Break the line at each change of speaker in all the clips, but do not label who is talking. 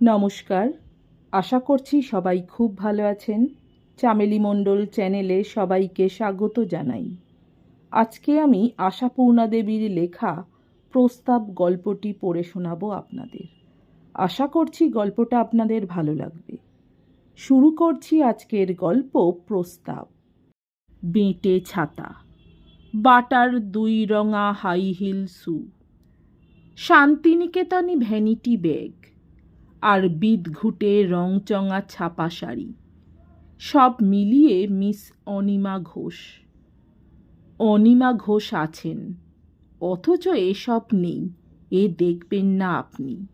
নমস্কার। আশা করছি সবাই খুব ভালো আছেন। চামেলি মণ্ডল চ্যানেলে সবাইকে স্বাগত জানাই। আজকে আমি আশাপূর্ণা দেবীর লেখা প্রস্তাব গল্পটি পড়ে শোনাবো আপনাদের। আশা করছি গল্পটা আপনাদের ভালো লাগবে। শুরু করছি আজকের গল্প প্রস্তাব। বেঁটে ছাতা, বাটার দুই রঙা হাই হিল শু শান্তিনিকেতনী ভ্যানিটি ব্যাগ আর বিদঘুটে রংচঙা ছাপা শাড়ি। সব মিলিয়ে মিস অনিমা ঘোষ। অনিমা ঘোষ আছেন, অথচ এসব নেই, এ দেখবেন না আপনি।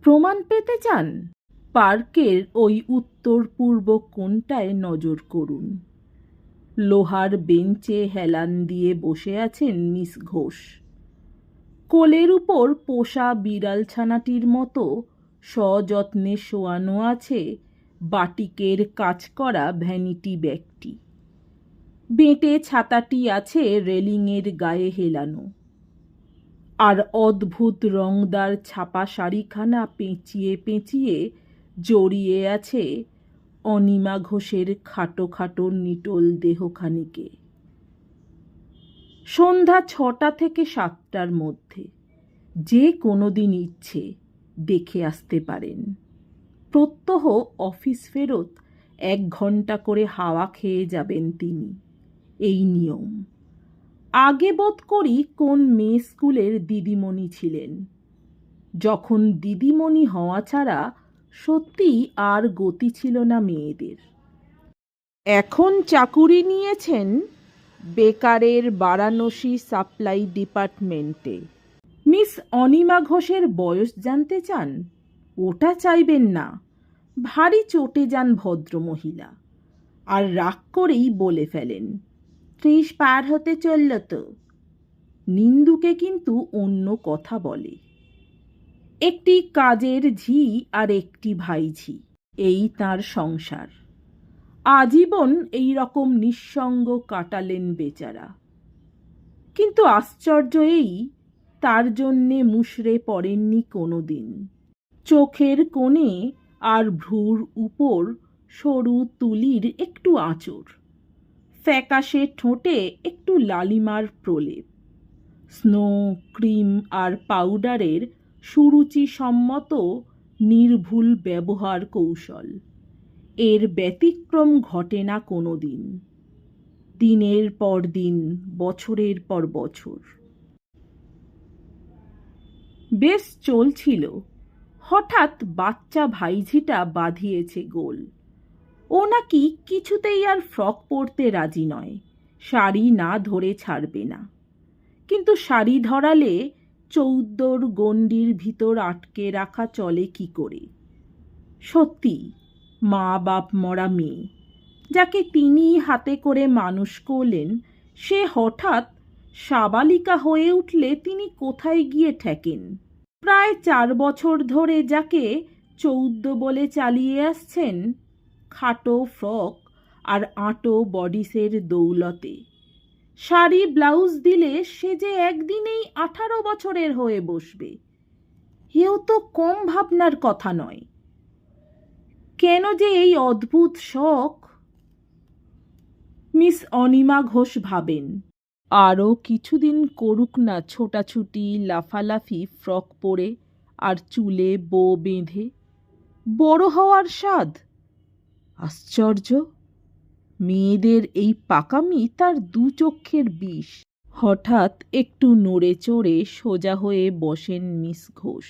প্রমাণ পেতে চান? পার্কের ওই উত্তর পূর্ব কোণটায় নজর করুন। লোহার বেঞ্চে হেলান দিয়ে বসে আছেন মিস ঘোষ। কোলের উপর পোষা বিড়াল ছানাটির মতো সযত্নে শোয়ানো আছে বাটিকের কাজ করা ভ্যানিটি ব্যাগটি। বেঁটে ছাতাটি আছে রেলিংয়ের গায়ে হেলানো। আর অদ্ভুত রংদার ছাপা শাড়িখানা পেঁচিয়ে পেঁচিয়ে জড়িয়ে আছে অনিমা ঘোষের খাটো খাটো নিটোল দেহখানিকে। সন্ধ্যা ছটা থেকে সাতটার মধ্যে, যে কোনো দিন ইচ্ছে দেখে আসতে পারেন। প্রত্যহ অফিস ফেরত এক ঘণ্টা করে হাওয়া খেয়ে যাবেন তিনি। এই নিয়ম। আগে বোধ করি কোন মেয়ে স্কুলের দিদিমণি ছিলেন। যখন দিদিমণি হওয়া ছাড়া সত্যিই আর গতি ছিল না মেয়েদের। এখন চাকুরি নিয়েছেন বেকারের বারাণসী সাপ্লাই ডিপার্টমেন্টে। মিস অনিমা ঘোষের বয়স জানতে চান? ওটা চাইবেন না। ভারী চটে যান ভদ্রমহিলা আর রাগ করেই বলে ফেলেন, ত্রিশ পার হতে চলল তো। নিন্দুকে কিন্তু অন্য কথা বলে। একটি কাজের ঝি আর একটি ভাইঝি, এই তার সংসার। আজীবন এই রকম নিঃসঙ্গ কাটালেন বেচারা। কিন্তু আশ্চর্য এই তার জন্যে মুশড়ে পড়েননি কোনো দিন চোখের কোণে আর ভ্রুর উপর সরু তুলির একটু আঁচড় ফ্যাকাশে ঠোঁটে একটু লালিমার প্রলেপ। স্নো ক্রিম আর পাউডারের সুরুচি সম্মত নির্ভুল ব্যবহার কৌশল। এর ব্যতিক্রম ঘটে না কোনো দিন দিনের পর দিন, বছরের পর বছর। বেশ চলছিল। হঠাৎ বাচ্চা ভাইঝিটা বাঁধিয়েছে গোল। ও নাকি কিছুতেই আর ফ্রক পরতে রাজি নয়, শাড়ি না ধরে ছাড়বে না। কিন্তু শাড়ি ধরালে চৌদ্দর গণ্ডির ভিতর আটকে রাখা চলে কি করে? সত্যি মা বাপ মরা মেয়ে, যাকে তিনি হাতে করে মানুষ করলেন, সে হঠাৎ সাবালিকা হয়ে উঠলে তিনি কোথায় গিয়ে ঠেকেন? প্রায় চার বছর ধরে যাকে চৌদ্দ বলে চালিয়ে আসছেন, খাটো ফ্রক আর আঁটো বডিসের দৌলতে। শাড়ি, ব্লাউজ দিলে সে যে একদিনেই আঠারো বছরের হয়ে বসবে। এও তো কম ভাবনার কথা নয়। কেন যে এই অদ্ভুত শখ? মিস অনিমা ঘোষ ভাবেন। আরও কিছুদিন করুক না ছোটাছুটি, লাফালাফি, ফ্রক পরে আর চুলে বো বেঁধে। বড় হওয়ার স্বাদ? আশ্চর্য। মেয়েদের এই পাকামি তার দু চক্ষের বিষ। হঠাৎ একটু নড়ে চড়ে সোজা হয়ে বসেন মিস ঘোষ।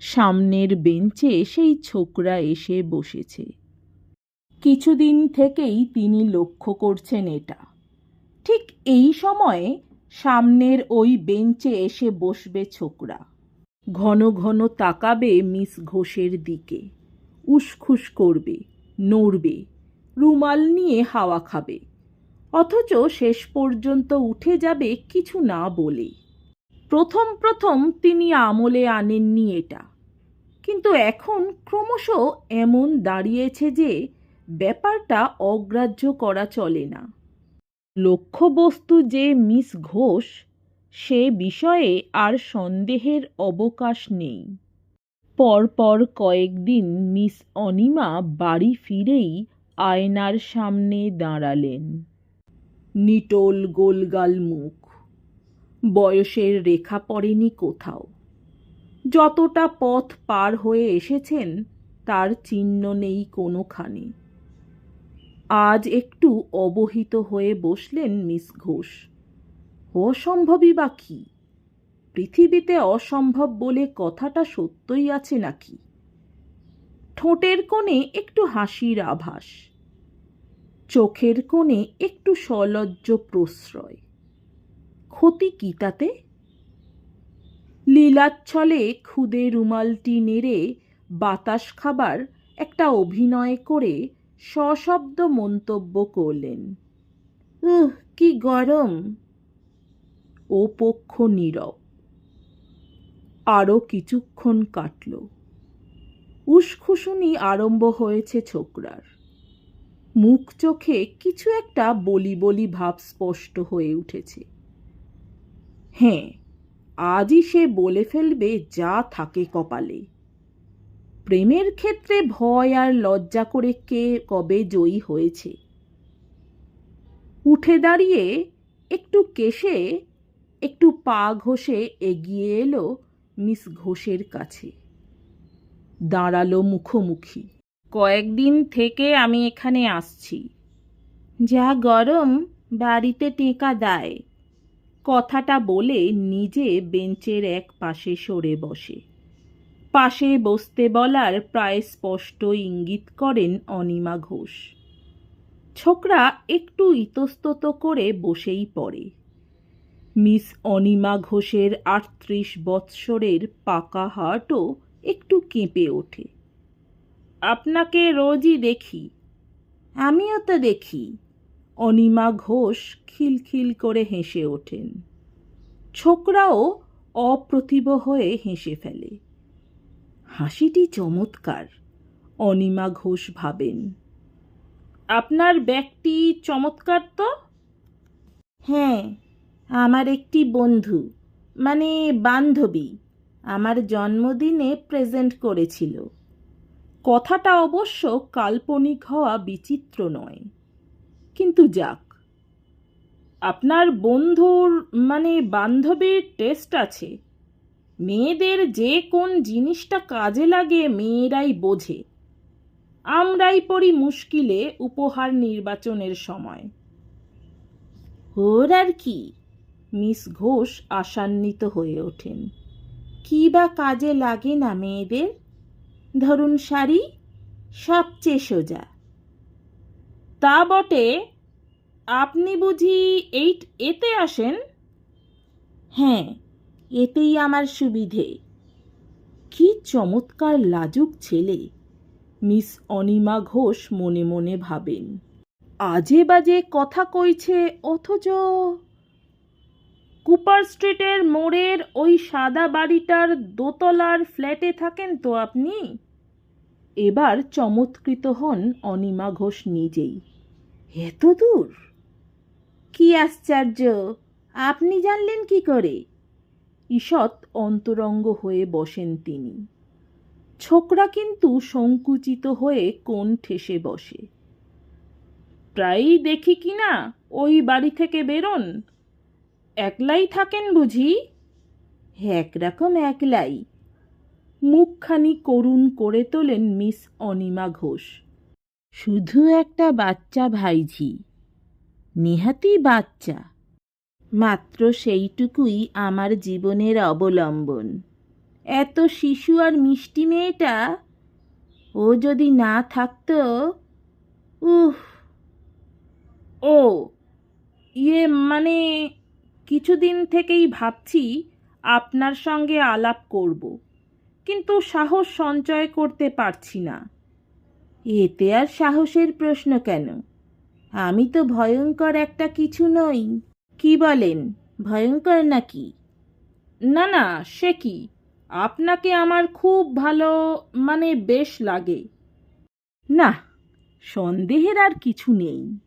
সামনের বেঞ্চে সেই ছোকরা এসে বসেছে। কিছুদিন থেকেই তিনি লক্ষ্য করছেন এটা। ঠিক এই সময়ে সামনের ওই বেঞ্চে এসে বসবে ছোকরা। ঘন ঘন তাকাবে মিস ঘোষের দিকে। উসখুস করবে, নড়বে, রুমাল নিয়ে হাওয়া খাবে। অথচ শেষ পর্যন্ত উঠে যাবে কিছু না বলে। প্রথম প্রথম তিনি আমলে আনেননি এটা। কিন্তু এখন ক্রমশ এমন দাঁড়িয়েছে যে ব্যাপারটা অগ্রাহ্য করা চলে না। লক্ষ্যবস্তু যে মিস ঘোষ, সে বিষয়ে আর সন্দেহের অবকাশ নেই। পরপর কয়েকদিন মিস অনিমা বাড়ি ফিরেই আয়নার সামনে দাঁড়ালেন। নিটোল গোলগাল মুখ। বয়সের রেখা পড়েনি কোথাও। যতটা পথ পার হয়ে এসেছেন, তার চিহ্ন নেই কোনোখানে। আজ একটু অবহিত হয়ে বসলেন মিস ঘোষ। অসম্ভবই বা কি? পৃথিবীতে অসম্ভব বলে কথাটা সত্যই আছে নাকি? ঠোঁটের কোণে একটু হাসির আভাস। চোখের কোণে একটু সলজ্জ প্রশ্রয়। ক্ষতি কি তাতে? লীলাচ্ছলে খুদে রুমালটি নেড়ে বাতাস খাবার একটা অভিনয় করে সশব্দ মন্তব্য করলেন। উহ, কি গরম! ও পক্ষ নীরব। আরও কিছুক্ষণ কাটল। উসখুসুনি আরম্ভ হয়েছে ছোকরার। মুখ চোখে কিছু একটা বলি বলি ভাব স্পষ্ট হয়ে উঠেছে। হ্যাঁ আজই সে বলে ফেলবে যা থাকে কপালে। প্রেমের ক্ষেত্রে ভয় আর লজ্জা করে কে কবে জয়ী হয়েছে? উঠে দাঁড়িয়ে একটু কেশে, একটু পা ঘষে এগিয়ে এলো মিস ঘোষের কাছে। দাঁড়াল মুখোমুখি। কয়েকদিন থেকে আমি এখানে আসছি। যা গরম, বাড়িতে টেকা দেয়। কথাটা বলে নিজে বেঞ্চের এক পাশে সরে বসে। পাশে বসতে বলার প্রায় স্পষ্ট ইঙ্গিত করেন অনিমা ঘোষ। ছোকরা একটু ইতস্তত করে বসেই পড়ে। মিস অনিমা ঘোষের আটত্রিশ বৎসরের পাকা হাটও একটু কেঁপে ওঠে। আপনাকে রোজই দেখি। আমিও তো দেখি। অনিমা ঘোষ খিলখিল করে হেসে ওঠেন। ছোকরাও অপ্রতিভ হয়ে হেসে ফেলে। হাসিটি চমৎকার। অনিমা ঘোষ ভাবেন, আপনার ব্যাগটি চমৎকার তো? হ্যাঁ আমার একটি বন্ধু মানে বান্ধবী, আমার জন্মদিনে প্রেজেন্ট করেছিল। কথাটা অবশ্য কাল্পনিক হওয়া বিচিত্র নয়। কিন্তু যাক, আপনার বন্ধুর মানে বান্ধবীর টেস্ট আছে। মেয়েদের যে কোন জিনিসটা কাজে লাগে মেয়েরাই বোঝে। আমরাই পড়ি মুশকিলে উপহার নির্বাচনের সময়। ওর আর কি? মিস ঘোষ আশান্বিত হয়ে ওঠেন। কি বা কাজে লাগে না মেয়েদের? ধরুন শাড়ি, সবচেয়ে সোজা। তা বটে, আপনি বুঝি এইট এতে আসেন? হ্যাঁ এতেই আমার সুবিধে। কি চমৎকার লাজুক ছেলে, মিস অনিমা ঘোষ মনে মনে ভাবেন। আজে বাজে কথা কইছে অথচ কুপার স্ট্রিটের মোড়ের ওই সাদা বাড়িটার দোতলার ফ্ল্যাটে থাকেন তো আপনি? এবার চমৎকৃত হন অনিমা ঘোষ নিজেই। এত দূর? কি আশ্চর্য! আপনি জানলেন কি করে? ঈষৎ অন্তরঙ্গ হয়ে বসেন তিনি। ছোকরা কিন্তু সংকুচিত হয়ে কোণ ঠেসে বসে। প্রায়ই দেখি কি না ওই বাড়ি থেকে বেরোন? একলাই থাকেন বুঝি? একরকম একলাই। মুখখানি করুণ করে তোলেন মিস অনিমা ঘোষ। শুধু একটা বাচ্চা ভাইঝি। নেহাতি বাচ্চা। মাত্র সেইটুকুই আমার জীবনের অবলম্বন। এত শিশু আর মিষ্টি মেয়েটা, ও যদি না থাকত, উহ। ও ইয়ে মানে কিছুদিন থেকেই ভাবছি আপনার সঙ্গে আলাপ করব, কিন্তু সাহস সঞ্চয় করতে পারছি না। এতে আর সাহসের প্রশ্ন কেন? আমি তো ভয়ঙ্কর একটা কিছু নই। কি বলেন? ভয়ঙ্কর নাকি? না না, সে কি? আপনাকে আমার খুব ভালো মানে বেশ লাগে। না, সন্দেহের আর কিছু নেই।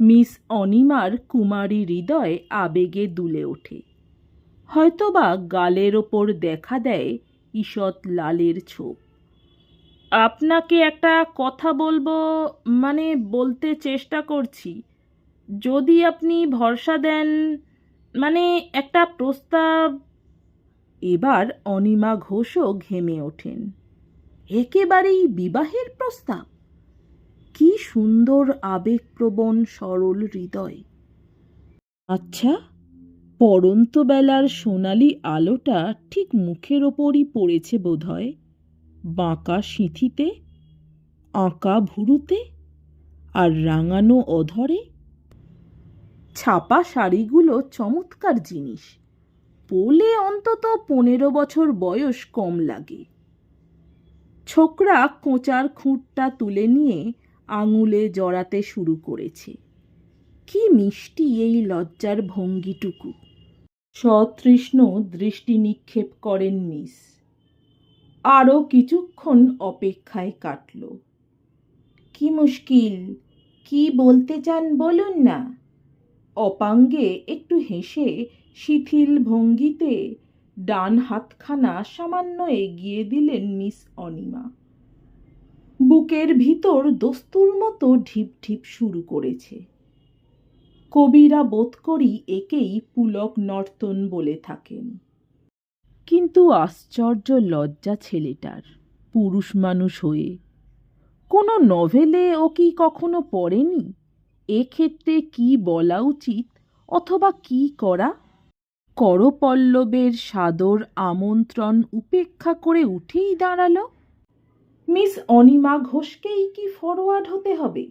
মিস অনিমার কুমারী হৃদয় আবেগে দুলে ওঠে। হয়তোবা গালের ওপর দেখা দেয় ঈষৎ লালের ছোপ। আপনাকে একটা কথা বলব মানে বলতে চেষ্টা করছি। যদি আপনি ভরসা দেন মানে একটা প্রস্তাব, এবার অনিমা ঘোষও ঘেমে ওঠেন। একেবারেই বিবাহের প্রস্তাব? কি সুন্দর, আবেগপ্রবণ, সরল হৃদয়। আচ্ছা পড়ন্ত বেলার সোনালি আলোটা ঠিক মুখের ওপরই পড়েছে বোধহয়। বাঁকা সিঁথিতে, আঁকা ভুরুতে, আর রাঙানো অধরে ছাপা শাড়িগুলো চমৎকার জিনিস। পোলে অন্তত পনেরো বছর বয়স কম লাগে। ছোকরা কোঁচার খুঁটটা তুলে নিয়ে আঙুলে জড়াতে শুরু করেছে। কি মিষ্টি এই লজ্জার ভঙ্গিটুকু। সতৃষ্ণ দৃষ্টি নিক্ষেপ করেন মিস। আরও কিছুক্ষণ অপেক্ষায় কাটল। কি মুশকিল, কি বলতে চান বলুন না। অপাঙ্গে একটু হেসে শিথিল ভঙ্গিতে ডান হাতখানা সামান্য এগিয়ে দিলেন মিস অনিমা। বুকের ভিতর দস্তুর মতো ঢিপ ঢিপ শুরু করেছে। কবিরা বোধ করি একেই পুলক নর্তন বলে থাকেন। কিন্তু আশ্চর্য লজ্জা ছেলেটার, পুরুষ মানুষ হয়ে। কোনো নভেলে ও কি কখনো পড়েনি? এক্ষেত্রে কি বলা উচিত অথবা কি করা? করপল্লবের সাদর আমন্ত্রণ উপেক্ষা করে উঠেই দাঁড়াল। মিস অনিমা ঘোষকেই কি ফরওয়ার্ড হতে হবে?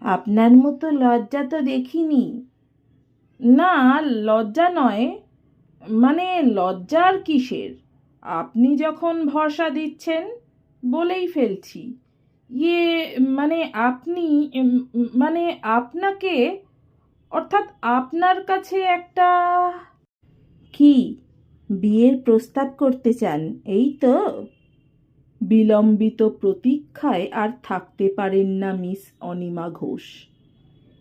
আপনার মতো লজ্জা তো দেখিনি। না, লজ্জা নয়। মানে লজ্জার কিসের? আপনি যখন ভরসা দিচ্ছেন বলেই ফেলছি। ইয়ে মানে আপনি মানে আপনাকে, অর্থাৎ আপনার কাছে একটা কি? বিয়ের প্রস্তাব করতে চান, এই তো? বিলম্বিত প্রতীক্ষায় আর থাকতে পারেন না মিস অনিমা ঘোষ।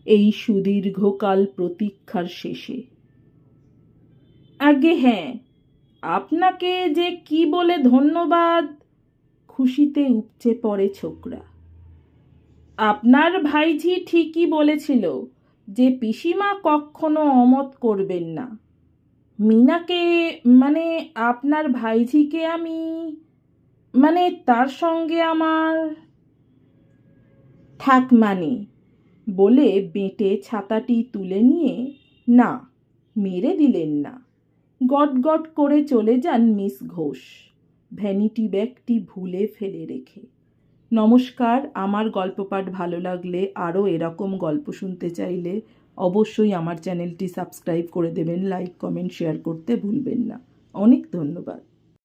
এই সুদীর্ঘকাল প্রতীক্ষার শেষে। আগে হ্যাঁ আপনাকে যে কি বলে ধন্যবাদ খুশিতে উপচে পড়ে ছোকরা। আপনার ভাইঝি ঠিকই বলেছিল যে পিসিমা কখনো অমত করবেন না। মিনাকে মানে আপনার ভাইঝিকে আমি মানে তার সঙ্গে আমার থাক মানে বলে বেঁটে ছাতাটি তুলে নিয়ে, না, মেরে দিলেন না। গট গট করে চলে যান মিস ঘোষ। ভ্যানিটি ব্যাগটি ভুলে ফেলে রেখে। নমস্কার, আমার গল্প পাঠ ভালো লাগলে আরও এরকম গল্প শুনতে চাইলে অবশ্যই আমার চ্যানেলটি সাবস্ক্রাইব করে দেবেন, লাইক, কমেন্ট, শেয়ার করতে ভুলবেন না। অনেক ধন্যবাদ।